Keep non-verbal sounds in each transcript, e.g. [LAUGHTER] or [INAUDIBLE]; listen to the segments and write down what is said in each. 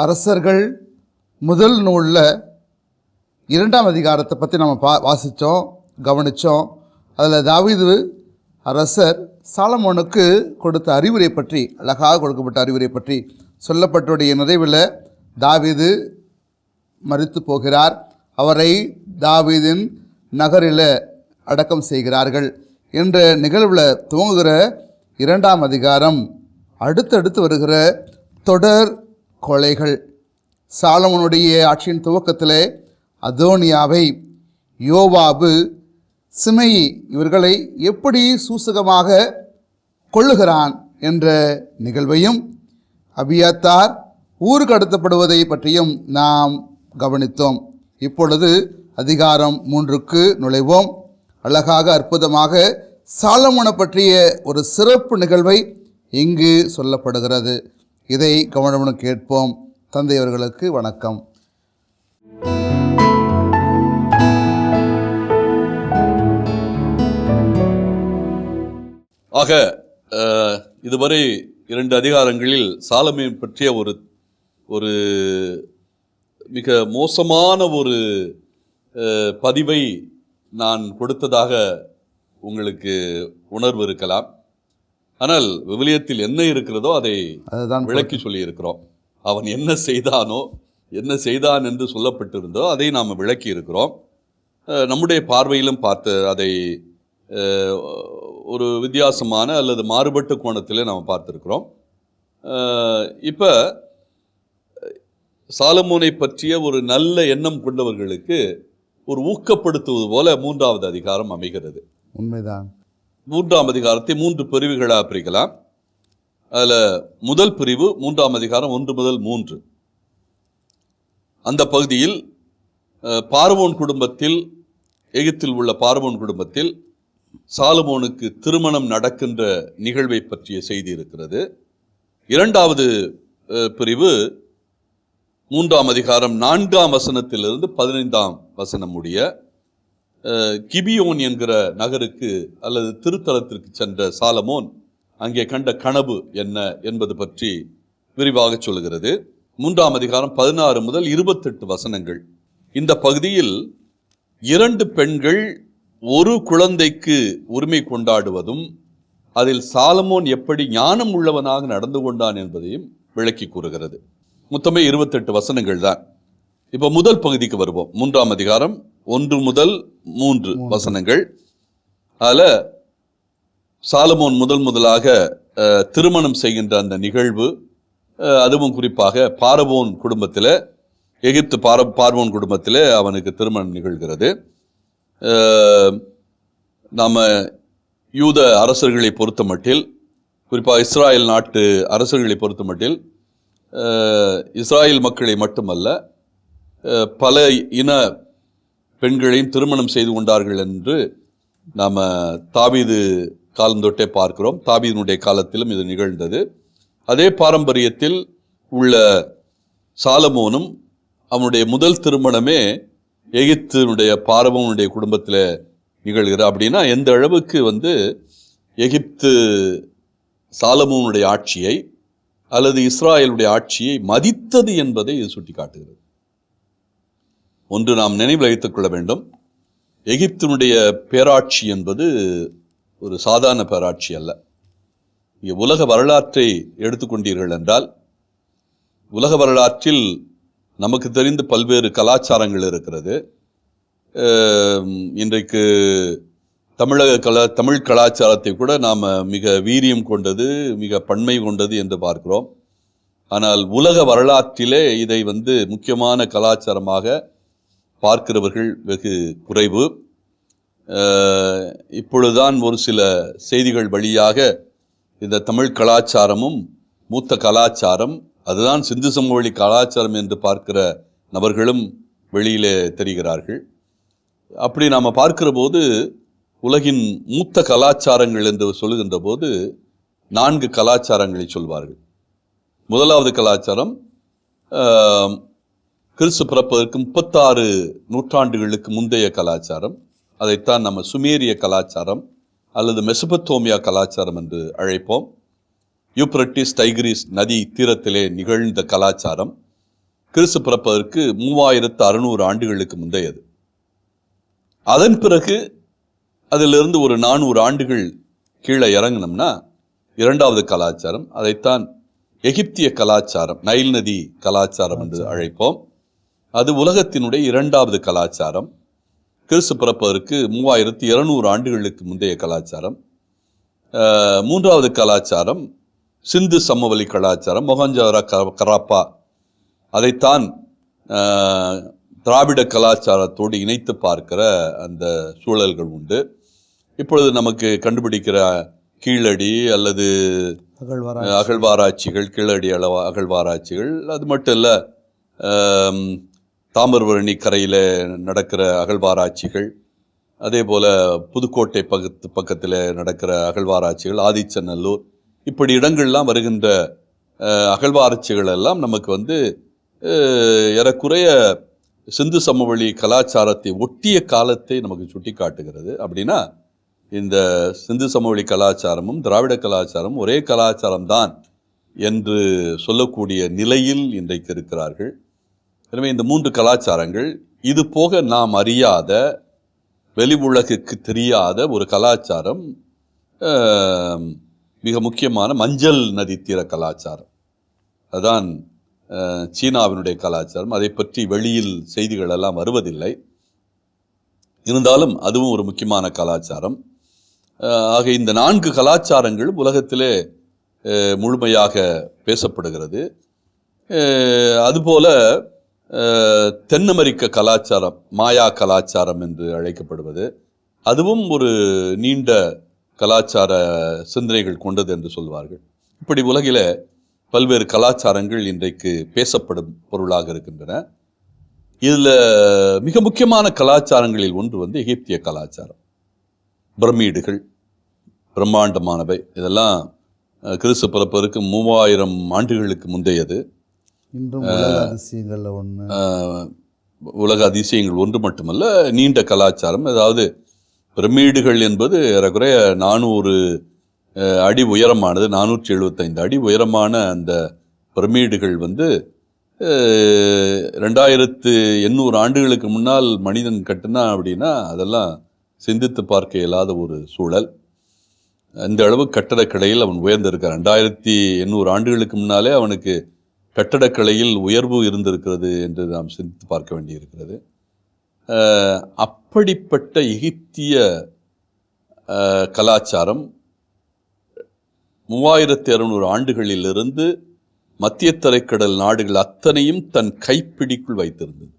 அரசர்கள் முதல் நூலில் இரண்டாம் அதிகாரத்தை பற்றி நம்ம பா வாசித்தோம் கவனித்தோம் அதில் தாவீது அரசர் சாலமோனுக்கு கொடுத்த அறிவுரை பற்றி அழகாக கொடுக்கப்பட்ட அறிவுரை பற்றி சொல்லப்பட்டுடைய நிறைவில் தாவீது மறித்து போகிறார். அவரை தாவீதின் நகரில் அடக்கம் செய்கிறார்கள் என்ற நிகழ்வில் துவங்குகிற இரண்டாம் அதிகாரம் அடுத்தடுத்து வருகிற தொடர் கொலைகள். சாலமனுடைய ஆட்சியின் துவக்கத்திலே அதோனியாவை யோவாபு சிமையி இவர்களை எப்படி சூசகமாக கொள்ளுகிறான் என்ற நிகழ்வையும் அபியத்தார் ஊருக்கு பற்றியும் நாம் கவனித்தோம். இப்பொழுது அதிகாரம் மூன்றுக்கு நுழைவோம். அழகாக அற்புதமாக சாலமுனை பற்றிய ஒரு சிறப்பு நிகழ்வை இங்கு சொல்லப்படுகிறது. இதை கவனமுடன் கேட்போம். தந்தையவர்களுக்கு வணக்கம். ஆக இதுவரை இரண்டு அதிகாரங்களில் சாலமியன் பற்றிய ஒரு ஒரு மிக மோசமான ஒரு பதிவை நான் கொடுத்ததாக உங்களுக்கு உணர்வு இருக்கலாம். ஆனால் விவிலியத்தில் என்ன இருக்கிறதோ அதை அதுதான் விளக்கி சொல்லியிருக்கிறோம். அவன் என்ன செய்தானோ என்ன செய்தான் என்று சொல்லப்பட்டிருந்தோ அதை நாம் விளக்கி இருக்கிறோம். நம்முடைய பார்வையிலும் பார்த்து அதை ஒரு வித்தியாசமான அல்லது மாறுபட்ட கோணத்தில் நாம் பார்த்துருக்கிறோம். இப்போ சாலமோனை பற்றிய ஒரு நல்ல எண்ணம் கொண்டவர்களுக்கு ஒரு ஊக்கப்படுத்துவது போல மூன்றாவது அதிகாரம் அமைகிறது. உண்மைதான். மூன்றாம் அதிகாரத்தை மூன்று பிரிவுகளாக பிரிக்கலாம். அதில் முதல் பிரிவு மூன்றாம் அதிகாரம் ஒன்று முதல் மூன்று. அந்த பகுதியில் பார்வோன் குடும்பத்தில் எகிப்தில் உள்ள பார்வோன் குடும்பத்தில் சாலமோனுக்கு திருமணம் நடக்கின்ற நிகழ்வை பற்றிய செய்தி இருக்கிறது. இரண்டாவது பிரிவு மூன்றாம் அதிகாரம் நான்காம் வசனத்திலிருந்து பதினைந்தாம் வசனம் முடிய கிபியோன் என்கிற நகருக்கு அல்லது திருத்தலத்திற்கு சென்ற சாலமோன் அங்கே கண்ட கனவு என்ன என்பது பற்றி விரிவாக சொல்கிறது மூன்றாம் அதிகாரம் பதினாறு முதல் இருபத்தெட்டு வசனங்கள். இந்த பகுதியில் இரண்டு பெண்கள் ஒரு குழந்தைக்கு உரிமை கொண்டாடுவதும் அதில் சாலமோன் எப்படி ஞானம் உள்ளவனாக நடந்து கொண்டான் என்பதையும் விளக்கி கூறுகிறது. மொத்தமே இருபத்தெட்டு வசனங்கள் தான். இப்போ முதல் பகுதிக்கு வருவோம். மூன்றாம் அதிகாரம் ஒன்று முதல் மூன்று வசனங்கள். அதில் சாலமோன் முதல் முதலாக திருமணம் செய்கின்ற அந்த நிகழ்வு அதுவும் குறிப்பாக பாரவோன் குடும்பத்தில் எகிப்து பார பார்வோன் குடும்பத்தில் அவனுக்கு திருமணம் நிகழ்கிறது. நாம யூத அரசர்களை பொறுத்த மட்டில் குறிப்பாக இஸ்ராயல் நாட்டு அரசர்களை பொறுத்த மட்டில் இஸ்ராயல் மக்களை மட்டுமல்ல பல இன பெண்களையும் திருமணம் செய்து கொண்டார்கள் என்று நாம் தாவீது காலந்தொட்டே பார்க்கிறோம். தாவீதினுடைய காலத்திலும் இது நிகழ்ந்தது. அதே பாரம்பரியத்தில் உள்ள சாலமோனும் அவனுடைய முதல் திருமணமே எகிப்தினுடைய பார்வனுடைய குடும்பத்தில் நிகழ்கிற அப்படின்னா எந்த அளவுக்கு வந்து எகிப்து சாலமோனுடைய ஆட்சியை அல்லது இஸ்ராயலுடைய ஆட்சியை மதித்தது என்பதை இது சுட்டிக்காட்டுகிறது. ஒன்று நாம் நினைவில் வைத்துக் கொள்ள வேண்டும். எகிப்தினுடைய பேராட்சி என்பது ஒரு சாதாரண பேராட்சி அல்ல. இங்கே உலக வரலாற்றை எடுத்துக்கொண்டீர்கள் என்றால் உலக வரலாற்றில் நமக்கு தெரிந்து பல்வேறு கலாச்சாரங்கள் இருக்கிறது. இன்றைக்கு தமிழக கலா தமிழ் கலாச்சாரத்தை கூட நாம் மிக வீரியம் கொண்டது மிக பன்மை கொண்டது என்று பார்க்கிறோம். ஆனால் உலக வரலாற்றிலே இதை வந்து முக்கியமான கலாச்சாரமாக பார்க்கிறவர்கள் வெகு குறைவு. இப்பொழுதுதான் ஒரு சில செய்திகள் வழியாக இந்த தமிழ் கலாச்சாரமும் மூத்த கலாச்சாரம் அதுதான் சிந்து சமவெளி கலாச்சாரம் என்று பார்க்கிற நபர்களும் வெளியிலே தெரிகிறார்கள். அப்படி நாம் பார்க்கிற போது உலகின் மூத்த கலாச்சாரங்கள் என்று சொல்லுகின்ற போது நான்கு கலாச்சாரங்களை சொல்வார்கள். முதலாவது கலாச்சாரம் கிறிஸ்து பிறப்பதற்கு முப்பத்தாறு நூற்றாண்டுகளுக்கு முந்தைய கலாச்சாரம். அதைத்தான் நம்ம சுமேரிய கலாச்சாரம் அல்லது மெசபத்தோமியா கலாச்சாரம் என்று அழைப்போம். யூப்ரட்டிஸ் டைகிரிஸ் நதி தீரத்திலே நிகழ்ந்த கலாச்சாரம். கிறிஸ்து பிறப்பதற்கு மூவாயிரத்து அறுநூறு ஆண்டுகளுக்கு முந்தையது. அதன் பிறகு அதிலிருந்து ஒரு நானூறு ஆண்டுகள் கீழே இறங்கினோம்னா இரண்டாவது கலாச்சாரம். அதைத்தான் எகிப்திய கலாச்சாரம் நைல் நதி கலாச்சாரம் என்று அழைப்போம். அது உலகத்தினுடைய இரண்டாவது கலாச்சாரம். கிறிஸ்து பிறப்பதற்கு மூவாயிரத்து இருநூறு ஆண்டுகளுக்கு முந்தைய கலாச்சாரம். மூன்றாவது கலாச்சாரம் சிந்து சமவெளி கலாச்சாரம் மொஹஞ்சதாரோ க- கராப்பா. அதைத்தான் திராவிட கலாச்சாரத்தோடு இணைத்து பார்க்கிற அந்த சூழல்கள் உண்டு. இப்பொழுது நமக்கு கண்டுபிடிக்கிற கீழடி அல்லது அகழ்வாராய்ச்சிகள். கீழடி அளவா அகழ்வாராய்ச்சிகள் அது மட்டும் இல்லை தாமிரபரணி கரையில் நடக்கிற அகழ்வாராய்ச்சிகள் அதே போல் புதுக்கோட்டை பக்கத்து பக்கத்தில் நடக்கிற அகழ்வாராய்ச்சிகள் ஆதிச்சநல்லூர் இப்படி இடங்கள்லாம் வருகின்ற அகழ்வாராய்ச்சிகள் எல்லாம் நமக்கு வந்து ஏறக்குறைய சிந்து சமவெளி கலாச்சாரத்தை ஒட்டிய காலத்தை நமக்கு சுட்டி காட்டுகிறது அப்படின்னா இந்த சிந்து சமவெளி கலாச்சாரமும் திராவிட கலாச்சாரமும் ஒரே கலாச்சாரம்தான் என்று சொல்லக்கூடிய நிலையில் இன்றைக்கு இருக்கிறார்கள். எனவே இந்த மூன்று கலாச்சாரங்கள் இது போக நாம் அறியாத வெளி உலகுக்கு தெரியாத ஒரு கலாச்சாரம் மிக முக்கியமான மஞ்சள் நதி தீர கலாச்சாரம். அதுதான் சீனாவினுடைய கலாச்சாரம். அதை பற்றி வெளியில் செய்திகள் எல்லாம் வருவதில்லை. இருந்தாலும் அதுவும் ஒரு முக்கியமான கலாச்சாரம். ஆக இந்த நான்கு கலாச்சாரங்களும் உலகத்திலே முழுமையாக பேசப்படுகிறது. அதுபோல் அதுபோல தென் அமெரிக்க கலாச்சாரம் மாயா கலாச்சாரம் என்று அழைக்கப்படுவது. அதுவும் ஒரு நீண்ட கலாச்சார சிந்தனைகள் கொண்டது என்று சொல்வார்கள். இப்படி உலகில் பல்வேறு கலாச்சாரங்கள் இன்றைக்கு பேசப்படும் பொருளாக இருக்கின்றன. இதில் மிக முக்கியமான கலாச்சாரங்களில் ஒன்று வந்து எகிப்திய கலாச்சாரம். பிரமிடுகள் பிரம்மாண்டமானவை. இதெல்லாம் கிறிஸ்து பிறப்பதற்கு மூவாயிரம் ஆண்டுகளுக்கு முந்தையது. இன்றும் உலக அதிசயங்கள்ல ஆஹ், உலக அதிசயங்கள் ஒன்று மட்டுமல்ல நீண்ட கலாச்சாரம். அதாவது பிரமிடுகள் என்பது ஏறக்குறைய நானூறு அடி உயரமானது நானூற்றி எழுபத்தைந்து அடி உயரமான அந்த பிரமிடுகள் வந்து ரெண்டாயிரத்து எண்ணூறு ஆண்டுகளுக்கு முன்னால் மனிதன் கட்டினா அப்படின்னா அதெல்லாம் சிந்தித்து பார்க்க இயலாத ஒரு சூழல். அந்த அளவு கட்டடக்கலையில் அவன் உயர்ந்திருக்கான் ரெண்டாயிரத்தி எண்ணூறு ஆண்டுகளுக்கு முன்னாலே அவனுக்கு கட்டடக்கலையில் உயர்வு இருந்திருக்கிறது என்று நாம் சிந்தித்து பார்க்க வேண்டியிருக்கிறது. அப்படிப்பட்ட எகிப்திய கலாச்சாரம் மூவாயிரத்தி அறுநூறு ஆண்டுகளிலிருந்து மத்திய தரைக்கடல் நாடுகள் அத்தனையும் தன் கைப்பிடிக்குள் வைத்திருந்தது.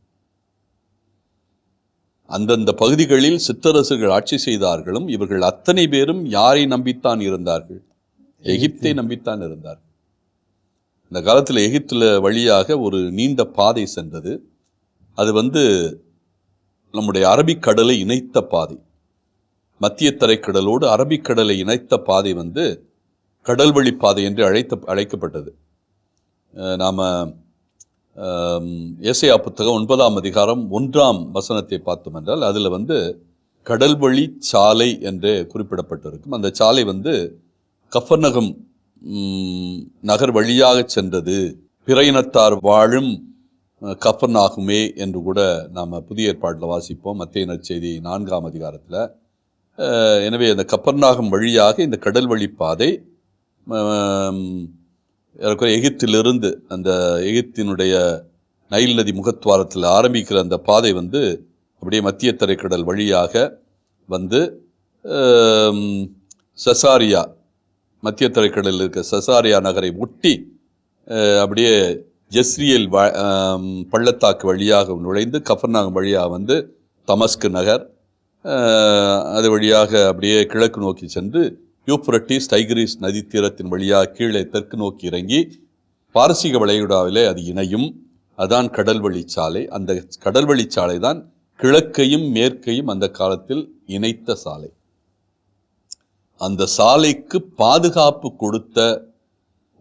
அந்தந்த பகுதிகளில் சிற்றரசுகள் ஆட்சி செய்தார்களும் இவர்கள் அத்தனை பேரும் யாரை நம்பித்தான் இருந்தார்கள்? எகிப்தை நம்பித்தான் இருந்தார்கள். இந்த காலத்தில் எகிப்தில் வழியாக ஒரு நீண்ட பாதை சென்றது. அது வந்து நம்முடைய அரபிக்கடலை இணைத்த பாதை. மத்திய தரைக்கடலோடு அரபிக்கடலை இணைத்த பாதை வந்து கடல்வழி பாதை என்று அழைத்த அழைக்கப்பட்டது. நாம் நாம புத்தகம் ஒன்பதாம் அதிகாரம் ஒன்றாம் வசனத்தை பார்த்தோம் என்றால் அதில் வந்து கடல்வழி சாலை என்று குறிப்பிடப்பட்டிருக்கும். அந்த சாலை வந்து கஃபர்நகம் நகர் வழியாக சென்றது. பிற இனத்தார் வாழும் அஹ், ஆகுமே என்று கூட நாம் புதிய ஏற்பாட்டில் வாசிப்போம். மத்திய நற்செய்தி நான்காம் அதிகாரத்தில். எனவே அந்த கப்பர்நாகம் வழியாக இந்த கடல் வழி பாதை எகிப்திலிருந்து அந்த எகிப்தினுடைய நைல் நதி முகத்வாரத்தில் ஆரம்பிக்கிற அந்த பாதை வந்து அப்படியே மத்திய தரைக்கடல் வழியாக வந்து சசாரியா மத்திய தரைக்கடலில் இருக்க சசாரியா நகரை ஒட்டி அப்படியே ஜெஸ்ரியல் வ பள்ளத்தாக்கு வழியாக நுழைந்து கஃபர்நாகம் வழியாக வந்து தமஸ்கு நகர் அது வழியாக அப்படியே கிழக்கு நோக்கி சென்று யூப்ரட்டிஸ் டைகிரிஸ் நதித்தீரத்தின் வழியாக கீழே தெற்கு நோக்கி இறங்கி பாரசீக வளைகுடாவிலே அது இணையும். அதான் கடல் சாலை அந்த கடல் சாலை தான் கிழக்கையும் மேற்கையும் அந்த காலத்தில் இணைத்த சாலை. அந்த சாலைக்கு பாதுகாப்பு கொடுத்த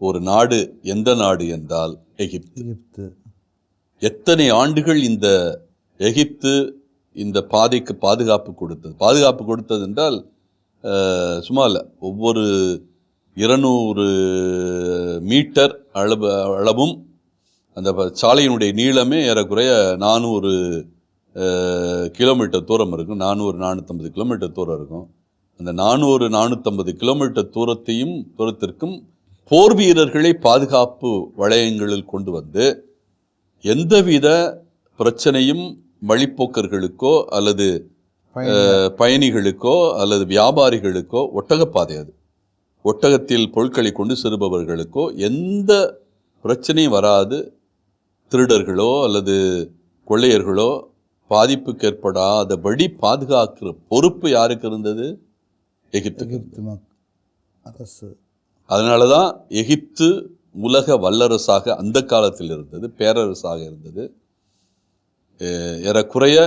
ஒரு நாடு எந்த நாடு என்றால் எகிப்து. எகிப்து. எத்தனை ஆண்டுகள் இந்த எகிப்து இந்த பாதைக்கு பாதுகாப்பு கொடுத்தது? பாதுகாப்பு கொடுத்தது என்றால் சும்மா இல்லை ஒவ்வொரு இருநூறு மீட்டர் அளவு அளவும் அந்த சாலையினுடைய நீளமே ஏறக்குறைய நானூறு கிலோமீட்டர் தூரம் இருக்கும். நானூறு நானூற்றம்பது கிலோமீட்டர் தூரம் இருக்கும். அந்த நானூறு நானூற்றம்பது கிலோமீட்டர் தூரத்தையும் தூரத்திற்கும் போர் வீரர்களை பாதுகாப்பு வளையங்களில் கொண்டு வந்து எந்தவித பிரச்சனையும் வழிப்போக்கர்களுக்கோ அல்லது பயணிகளுக்கோ அல்லது வியாபாரிகளுக்கோ ஒட்டகப்பாதை அது. ஒட்டகத்தில் பொருட்களை கொண்டு செல்பவர்களுக்கோ எந்த பிரச்சனையும் வராது. திருடர்களோ அல்லது கொள்ளையர்களோ பாதிப்புக்கு ஏற்படாதபடி பாதுகாக்கிற பொறுப்பு யாருக்கு இருந்தது? எகிப்து. மக் அரசு. அதனால தான் எகிப்து உலக வல்லரசாக அந்த காலத்தில் இருந்தது பேரரசாக இருந்தது. ஏறக்குறைய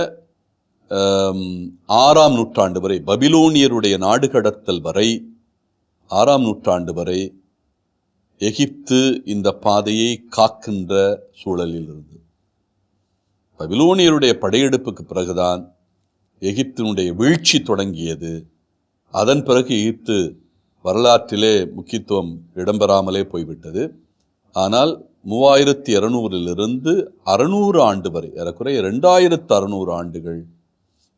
ஆறாம் நூற்றாண்டு வரை பபிலோனியருடைய நாடு கடத்தல் வரை ஆறாம் நூற்றாண்டு வரை எகிப்து இந்த பாதையை காக்கின்ற சூழலில் இருந்தது. பபிலோனியருடைய படையெடுப்புக்கு பிறகுதான் எகிப்தினுடைய வீழ்ச்சி தொடங்கியது. அதன் பிறகு ஈத்து வரலாற்றிலே முக்கியத்துவம் இடம்பெறாமலே போய்விட்டது. ஆனால் மூவாயிரத்தி இரநூறிலிருந்து அறுநூறு ஆண்டு வரை ஏறக்குறைய ரெண்டாயிரத்து அறுநூறு ஆண்டுகள்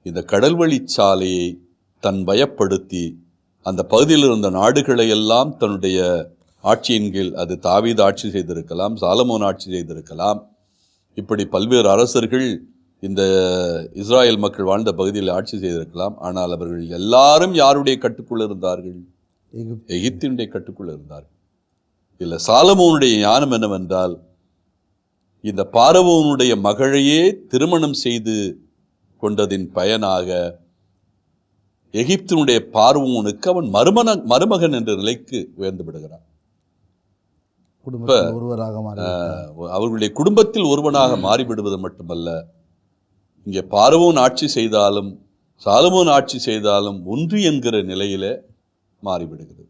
இந்த கடல்வழி சாலையை தன் பயப்படுத்தி அந்த பகுதியில் இருந்த நாடுகளை எல்லாம் தன்னுடைய ஆட்சியின் கீழ் அது தாவீது ஆட்சி செய்திருக்கலாம் சாலமோன் ஆட்சி செய்திருக்கலாம். இப்படி பல்வேறு அரசர்கள் இந்த இஸ்ராயேல் மக்கள் வாழ்ந்த பகுதியில் ஆட்சி செய்திருக்கலாம். ஆனால் அவர்கள் எல்லாரும் யாருடைய கட்டுக்குள் இருந்தார்கள்? எகிப்து. எகிப்தினுடைய கட்டுக்குள் இருந்தார்கள். இல்லை சாலமோனுடைய ஞானம் என்னவென்றால் இந்த பாரவோனுடைய மகளையே திருமணம் செய்து கொண்டதின் பயனாக எகிப்தினுடைய பார்வோனுக்கு அவன் மருமன மருமகன் என்ற நிலைக்கு உயர்ந்து விடுகிறான். ஒருவராக அவர்களுடைய குடும்பத்தில் ஒருவனாக மாறிவிடுவது மட்டுமல்ல இங்கே பார்வோன் ஆட்சி செய்தாலும் சாலமோன் ஆட்சி செய்தாலும் ஒன்று என்கிற நிலையில் மாறிவிடுகிறது.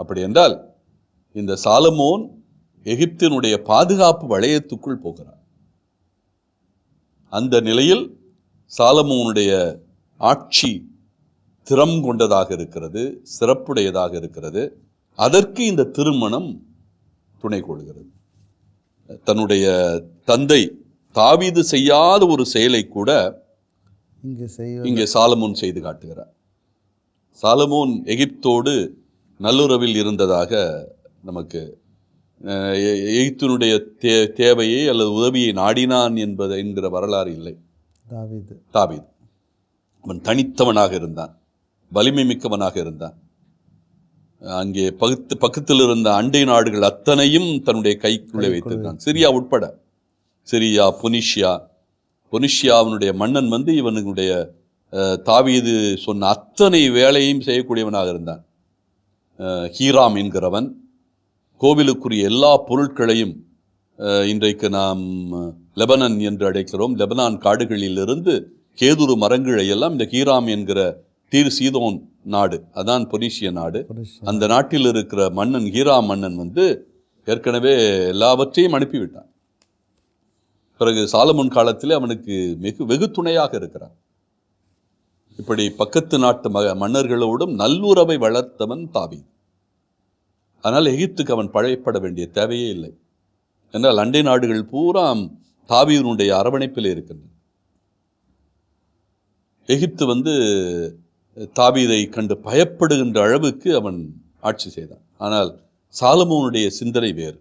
அப்படி என்றால் இந்த சாலமோன் எகிப்தினுடைய பாதுகாப்பு வளையத்துக்குள் போகிறார் அந்த நிலையில் சாலமோனுடைய ஆட்சி திறம் கொண்டதாக இருக்கிறது சிறப்புடையதாக இருக்கிறது. அதற்கு இந்த திருமணம் துணை கொள்கிறது. தன்னுடைய தந்தை தாவீது செய்யாத ஒரு செயலை கூட இங்கே செய்ய இங்கே சாலமோன் செய்து காட்டுகிறார். சாலமோன் எகிப்தோடு நல்லுறவில் இருந்ததாக நமக்கு எகிப்தினுடைய தே தேவையை அல்லது உதவியை நாடினான் என்பது என்கிற வரலாறு இல்லை. தாவீது. தாவீது. அவன் தனித்தவனாக இருந்தான். வலிமை மிக்கவனாக இருந்தான். அங்கே பகுத்து பக்கத்தில் இருந்த அண்டை நாடுகள் அத்தனையும் தன்னுடைய கைக்குள்ளே வைத்திருந்தான். சிரியா உட்பட. சிரியா பொனிஷியா. பொனிஷியாவினுடைய மன்னன் வந்து இவனுடைய தாவீது சொன்ன அத்தனை வேலையும் செய்யக்கூடியவனாக இருந்தான். ஹீராம் என்கிறவன். கோவிலுக்குரிய எல்லா பொருட்களையும் இன்றைக்கு நாம் லெபனன் என்று அழைக்கிறோம். லெபனான் காடுகளிலிருந்து கேதுரு மரங்களை எல்லாம் இந்த ஹீராம் என்கிற தீர் சீதோன் நாடு அதான் பொனிஷிய நாடு. அந்த நாட்டில் இருக்கிற மன்னன் ஹீராம் மன்னன் வந்து ஏற்கனவே எல்லாவற்றையும் அனுப்பிவிட்டான். பிறகு சாலமன் காலத்தில் அவனுக்கு வெகு வெகு துணையாக இருக்கிறான். இப்படி பக்கத்து நாட்டு மக மன்னர்களோடும் நல்லுறவை வளர்த்தவன் தாவி அதனால் எகிப்துக்கு அவன் பழையப்பட வேண்டிய தேவையே இல்லை. என்றால் அண்டை நாடுகள் பூரா தாவியினுடைய அரவணைப்பில் இருக்கின்றன. எகிப்து வந்து தாவீதை கண்டு பயப்படுகின்ற அளவுக்கு அவன் ஆட்சி செய்தான். ஆனால் சாலமோனுடைய சிந்தனை வேறு.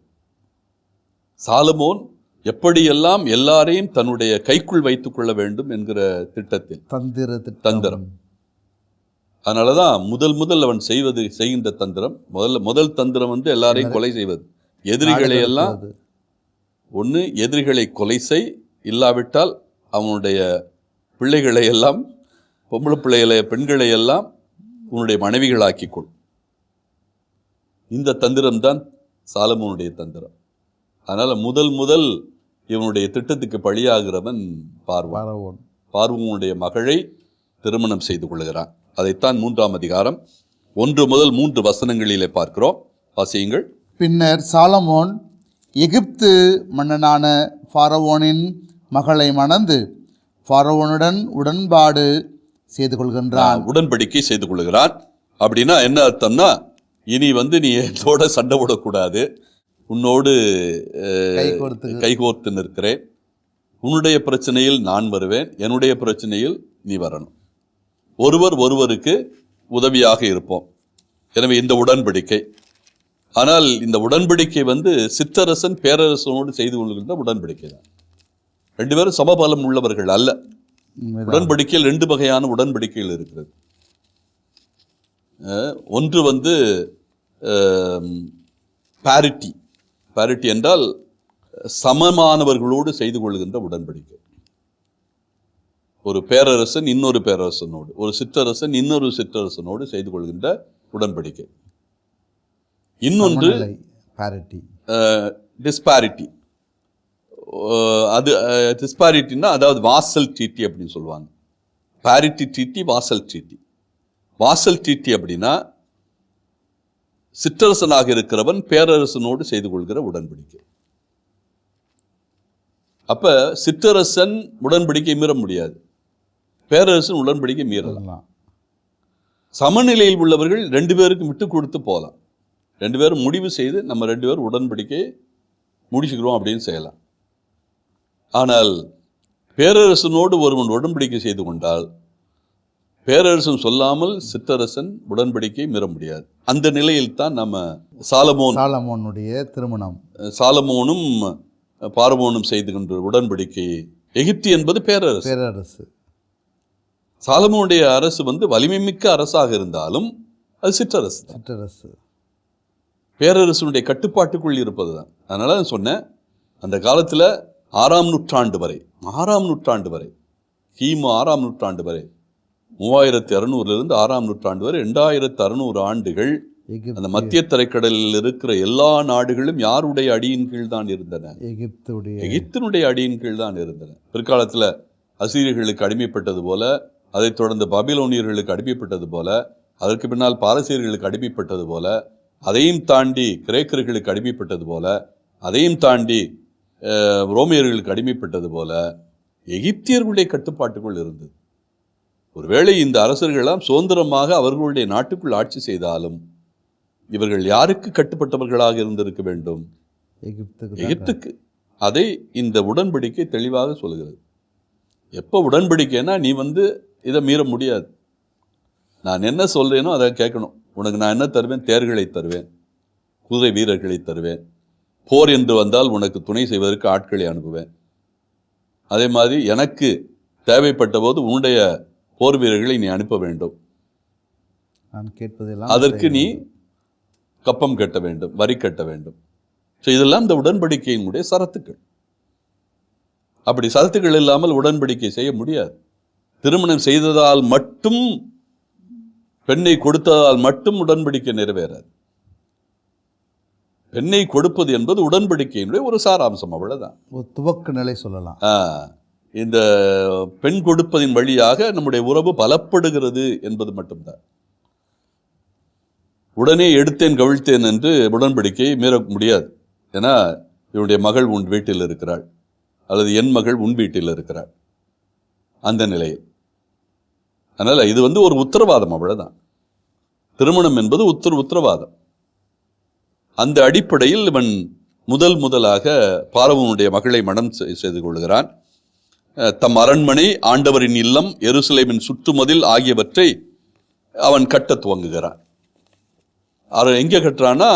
சாலமோன் எப்படியெல்லாம் எல்லாரையும் தன்னுடைய கைக்குள் வைத்துக் கொள்ள வேண்டும் என்கிற திட்டத்தில். தந்திர தந்திரம். அதனால தான் முதல் முதல் அவன் செய்வது செய்கின்ற தந்திரம். முதல்ல முதல் தந்திரம் வந்து எல்லாரையும் கொலை செய்வது. எதிரிகளை எல்லாம் ஒன்று எதிரிகளை கொலை செய் இல்லாவிட்டால் அவனுடைய பிள்ளைகளை எல்லாம் பொம்பளை பிள்ளைகளை பெண்களை எல்லாம் உன்னுடைய மனைவிகளாக்கிக் கொள். இந்த தந்திரம்தான் சாலமோனுடைய தந்திரம். அதனால முதல் முதல் இவனுடைய திட்டத்துக்கு பழியாகிறவன் பார்வான். பார்வோன். பார்வோனுடைய மகளை திருமணம் செய்து கொள்கிறான். அதைத்தான் மூன்றாம் அதிகாரம் ஒன்று முதல் மூன்று வசனங்களிலே பார்க்கிறோம். வாசியுங்கள். பின்னர் சாலமோன் எகிப்து மன்னனான ஃபாரவோனின் மகளை மணந்து ஃபாரவோனுடன் உடன்பாடு செய்து கொள்கின்றான். உடன்படிக்கை செய்து கொள்கிறான். அப்படின்னா என்ன அர்த்தம்னா இனி வந்து நீ என்னோட சண்டை போடக்கூடாது? உன்னோடு கைகோர்த்து நிற்கிறேன். உன்னுடைய பிரச்சனையில் நான் வருவேன். என்னுடைய பிரச்சனையில் நீ வரணும். ஒருவர் ஒருவருக்கு உதவியாக இருப்போம். எனவே இந்த உடன்படிக்கை. ஆனால் இந்த உடன்படிக்கை வந்து சித்தரசன் பேரரசனோடு செய்து கொள்கின்ற உடன்படிக்கை தான். ரெண்டு பேரும் சமபலம் உள்ளவர்கள் அல்ல. உடன்படிக்கையில் ரெண்டு வகையான உடன்படிக்கைகள் இருக்கிறது. ஒன்று வந்து பாரிட்டி பாரிட்டி என்றால் சமமானவர்களோடு செய்து கொள்கின்ற உடன்படிக்கை. ஒரு பேரரசன் இன்னொரு பேரரசனோடு ஒரு சிற்றரசன் இன்னொரு சிற்றரசனோடு செய்து கொள்கின்ற உடன்படிக்கை. இன்னொன்று. டிஸ்பாரிட்டி அது டிஸ்பாரிட்டின்னா அதாவது வாசல் ட்ரீட்டி அப்படின்னு சொல்லுவாங்க. Parity treaty vassal treaty vassal treaty அப்படின்னா சிற்றரசனாக இருக்கிறவன் பேரரசனோடு செய்து கொள்கிற உடன்படிக்கை. அப்ப சிற்றரசன் உடன்படிக்கை மீற முடியாது. பேரரசன் உடன்படிக்கை மீறலாம். சமநிலையில் உள்ளவர்கள் ரெண்டு பேருக்கும் விட்டு கொடுத்து போகலாம். ரெண்டு பேரும் முடிவு செய்து நம்ம ரெண்டு பேரும் உடன்படிக்கை முடிச்சுக்கிறோம் அப்படின்னு செய்யலாம். ஆனால் பேரரசனோடு ஒருவன் உடன்படிக்கை செய்து கொண்டால் பேரரசன் சொல்லாமல் சிற்றரசன் உடன்படிக்கை மீற முடியாது. அந்த நிலையில் தான் நம்ம சாலமோன் சாலமோனுடைய திருமணம். சாலமோனும் பார்வோனும் செய்து கொண்ட உடன்படிக்கை எகிப்து என்பது பேரரசு. பேரரசு. சாலமோனுடைய அரசு வந்து வலிமை மிக்க அரசாக இருந்தாலும் அது சிற்றரசு சிற்றரசு. பேரரசனுடைய கட்டுப்பாட்டுக்குள் இருப்பது தான். அதனால நான் சொன்னேன் அந்த காலத்தில் ஆறாம் நூற்றாண்டு வரை ஆறாம் நூற்றாண்டு வரை கிமு ஆறாம் நூற்றாண்டு வரை மூவாயிரத்தி அறுநூறுலேருந்து ஆறாம் நூற்றாண்டு வரை ரெண்டாயிரத்து அறுநூறு ஆண்டுகள் அந்த மத்திய தரைக்கடலில் இருக்கிற எல்லா நாடுகளும் யாருடைய அடியின் கீழ் தான் இருந்தன? எகிப்துடைய. எகிப்தினுடைய அடியின் கீழ் தான் இருந்தன. பிற்காலத்தில் அசீரியர்களுக்கு அடிமைப்பட்டது போல அதைத் தொடர்ந்து பாபிலோனியர்களுக்கு அடிமைப்பட்டது போல அதற்கு பின்னால் பாரசீகர்களுக்கு அடிமைப்பட்டது போல அதையும் தாண்டி கிரேக்கர்களுக்கு அடிமைப்பட்டது போல அதையும் தாண்டி ரோமியர்களுக்கு அடிமைப்பட்டது போல எகிப்தியர்களுடைய கட்டுப்பாட்டுக்குள் இருந்தது. ஒருவேளை இந்த அரசர்களெல்லாம் சுதந்திரமாக அவர்களுடைய நாட்டுக்குள் ஆட்சி செய்தாலும் இவர்கள் யாருக்கு கட்டுப்பட்டவர்களாக இருந்திருக்க வேண்டும்? எகிப்துக்கு அதை இந்த உடன்படிக்கை தெளிவாக சொல்கிறது எப்போ உடன்படிக்கைன்னா நீ வந்து இதை மீற முடியாது. நான் என்ன சொல்றேனோ அதை கேட்கணும். உனக்கு நான் என்ன தருவேன்? தேர்களை தருவேன். குதிரை வீரர்களை தருவேன். போர் என்று வந்தால் உனக்கு துணை செய்வதற்கு ஆட்களை அனுப்புவேன். அதே மாதிரி எனக்கு தேவைப்பட்ட போது உன்னுடைய போர் வீரர்களை நீ அனுப்ப வேண்டும். நான் கேட்பதெல்லாம் அதற்கு நீ கப்பம் கட்ட வேண்டும் வரி கட்ட வேண்டும். ஸோ இதெல்லாம் இந்த உடன்படிக்கையினுடைய சரத்துக்கள். அப்படி சரத்துக்கள் இல்லாமல் உடன்படிக்கை செய்ய முடியாது. திருமணம் செய்ததால் மட்டும் பெண்ணை கொடுத்ததால் மட்டும் உடன்படிக்கை நிறைவேறாது. பெண்ணை கொடுப்பது என்பது உடன்படிக்கையினுடைய ஒரு சாராம்சம் அவ்வளவுதான். ஒரு துவக்க நிலை சொல்லலாம். இந்த பெண் கொடுப்பதின் வழியாக நம்முடைய உறவு பலப்படுகிறது என்பது மட்டும்தான். உடனே எடுத்தேன் கவிழ்த்தேன் என்று உடன்படிக்கை மீற முடியாது. ஏன்னா இவனுடைய மகள் உன் வீட்டில் இருக்கிறாள். அல்லது என் மகள் உன் வீட்டில் இருக்கிறாள். அந்த நிலையில். அதனால் இது வந்து ஒரு உத்தரவாதம் அவ்வளோதான் திருமணம் என்பது உத்தர உத்தரவாதம். அந்த அடிப்படையில் இவன் முதல் முதலாக பாரவனுடைய மகளை மனம் செய்து கொள்கிறான். தம் அரண்மனை ஆண்டவரின் இல்லம் எருசலேமின் சுற்றுமதில் ஆகியவற்றை அவன் கட்டத் துவங்குகிறான். அவர் எங்கே கட்டுறான்னா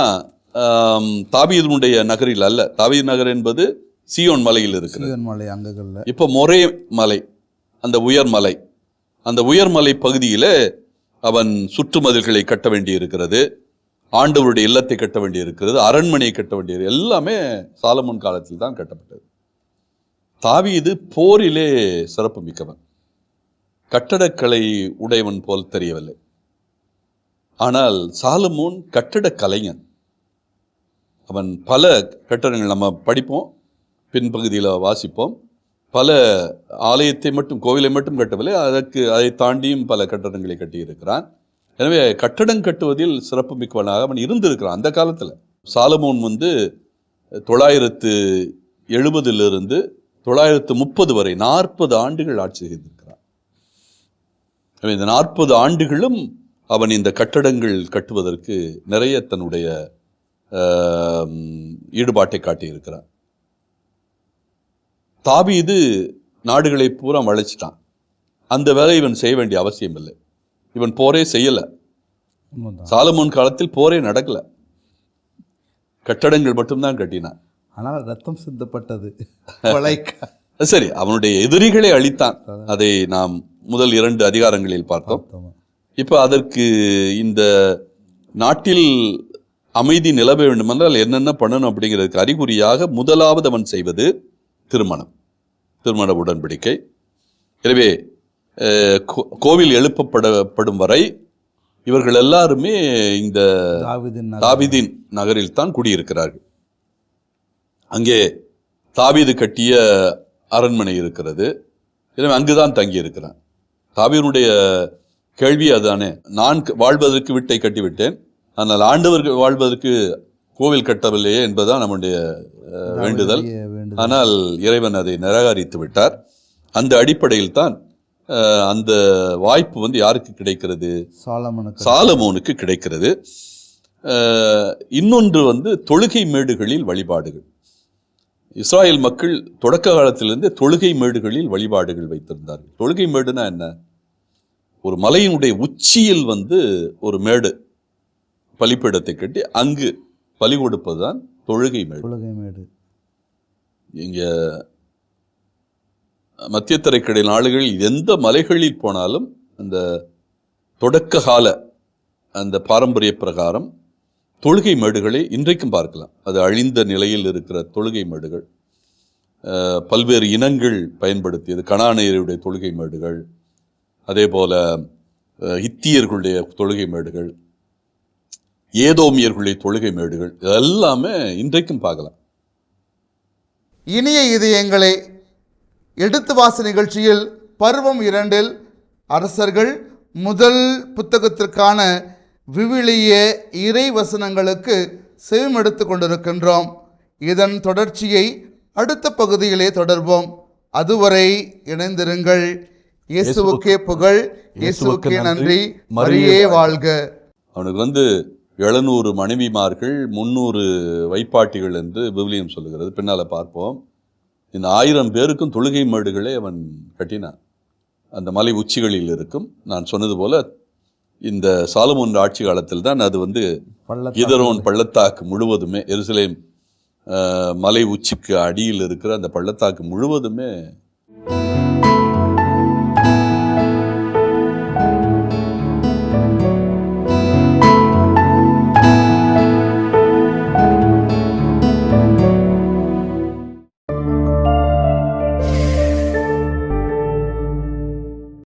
ஆம், தாவீதுனுடைய நகரில் அல்ல. தாவீது நகர் என்பது சியோன் மலையில் இருக்கிறது. மலை இப்போ மொரே மலை அந்த உயர் மலை அந்த உயர்மலை பகுதியிலே அவன் சுற்றுமதில்களை கட்ட வேண்டி இருக்கிறது ஆண்டவருடைய இல்லத்தை கட்ட வேண்டி இருக்கிறது அரண்மனையை கட்ட வேண்டியது எல்லாமே சாலமோன் காலத்தில் தான் கட்டப்பட்டது. தாவீது போரிலே சிறப்பு மிக்கவன். கட்டடக்கலை உடையவன் போல் தெரியவில்லை. ஆனால் சாலமோன் கட்டடக் கலைஞன் அவன் பல கட்டடங்கள் நம்ம படிப்போம் பின்பகுதியில் வாசிப்போம். பல ஆலயத்தை மட்டும் கோவிலை மட்டும் கட்டவில்லை அதற்கு அதை தாண்டியும் பல கட்டடங்களை கட்டியிருக்கிறான். எனவே கட்டடம் கட்டுவதில் சிறப்பு மிக்கவனாக அவன் இருந்திருக்கிறான் அந்த காலத்தில். சாலமோன் வந்து தொள்ளாயிரத்து எழுபதிலிருந்து தொள்ளாயிரத்து முப்பது வரை நாற்பது ஆண்டுகள் ஆட்சி செய்திருக்கிறான் இந்த நாற்பது ஆண்டுகளும் அவன் இந்த கட்டடங்கள் கட்டுவதற்கு நிறைய தன்னுடைய ஈடுபாட்டை காட்டியிருக்கிறான். தாவீது நாடுகளை பூரா வளைச்சிட்டான் அந்த வேலை இவன் செய்ய வேண்டிய அவசியம் இல்லை. இவன் போரே செய்யல. சாலமோன் காலத்தில் போரே நடக்கல. கட்டடங்கள் மட்டும்தான் கட்டினான். ஆனால் ரத்தம் சிந்தப்பட்டது. [LAUGHS] சரி அவனுடைய எதிரிகளை அழித்தான். அதை நாம் முதல் இரண்டு அதிகாரங்களில் பார்த்தோம். இப்போ அதற்கு இந்த நாட்டில் அமைதி நிலவ வேண்டுமென்றால் என்னென்ன பண்ணணும் அப்படிங்கிறதுக்கு அறிகுறியாக முதலாவது அவன் செய்வது திருமணம் திருமண உடன்படிக்கை. எனவே கோவில் எழுப்பப்படப்படும் வரை இவர்கள் எல்லாருமே இந்த. தாவீதின் நகரில் தான் குடியிருக்கிறார்கள். அங்கே தாவீது கட்டிய அரண்மனை இருக்கிறது. எனவே அங்குதான் தங்கி இருக்கிறான் தாவீதுடைய கேள்வி அதுதானே. நான் வாழ்வதற்கு வீட்டை கட்டிவிட்டேன். ஆனால் ஆண்டவர்கள் வாழ்வதற்கு கோவில் கட்டவில்லையே என்பதுதான் நம்முடைய வேண்டுதல். ஆனால் இறைவன் அதை நிராகரித்து விட்டார். அந்த அடிப்படையில் தான் அந்த வாய்ப்பு வந்து யாருக்கு கிடைக்கிறது? சாலமனுக்கு. சாலமோனுக்கு கிடைக்கிறது. இன்னொன்று வந்து தொழுகை மேடுகளில் வழிபாடுகள். இஸ்ராயேல் மக்கள் தொடக்க காலத்திலிருந்து தொழுகை மேடுகளில் வழிபாடுகள் வைத்திருந்தார்கள். தொழுகை மேடுனா என்ன? ஒரு மலையினுடைய உச்சியில் வந்து ஒரு மேடு பலிப்பீடத்தை கட்டி அங்கு பலி கொடுப்பதுதான் தொழுகை மேடு. தொழுகை மேடு. இங்க மத்திய தரைக்கடை நாடுகளில் எந்த மலைகளில் போனாலும் அந்த தொடக்க கால அந்த பாரம்பரிய பிரகாரம் தொழுகை மேடுகளை இன்றைக்கும் பார்க்கலாம். அது அழிந்த நிலையில் இருக்கிற தொழுகை மேடுகள். பல்வேறு இனங்கள் பயன்படுத்தியது. கணாநேயருடைய தொழுகை மேடுகள். அதே போல இத்தியர்களுடைய தொழுகை மேடுகள். ஏதோமியர்களுடைய தொழுகை மேடுகள். இதெல்லாமே இன்றைக்கும் பார்க்கலாம். இனிய இதயங்களே எடுத்து வாசி நிகழ்ச்சியில் பருவம் இரண்டில் அரசர்கள் முதல் புத்தகத்திற்கான விவிலிய இறை வசனங்களுக்கு செவிமெடுத்து கொண்டிருக்கின்றோம். இதன் தொடர்ச்சியை அடுத்த பகுதியிலே தொடர்வோம். அதுவரை இணைந்திருங்கள். இயேசுவுக்கே புகழ் இயேசுவுக்கே நன்றி. மரியே வாழ்க. அவனுக்கு வந்து எழுநூறு மனைவிமார்கள் முந்நூறு வைப்பாட்டிகள் என்று விவிலியம் சொல்லுகிறது. பின்னால பார்ப்போம். இந்த ஆயிரம் பேருக்கும் தொழுகை மேடுகளை அவன் கட்டினான். அந்த மலை உச்சிகளில் இருக்கும். நான் சொன்னது போல இந்த சாலமோன் ஆட்சி காலத்தில் தான் அது வந்து இதரோன் பள்ளத்தாக்கு முழுவதுமே எருசலேம் மலை உச்சிக்கு அடியில் இருக்கிற அந்த பள்ளத்தாக்கு முழுவதுமே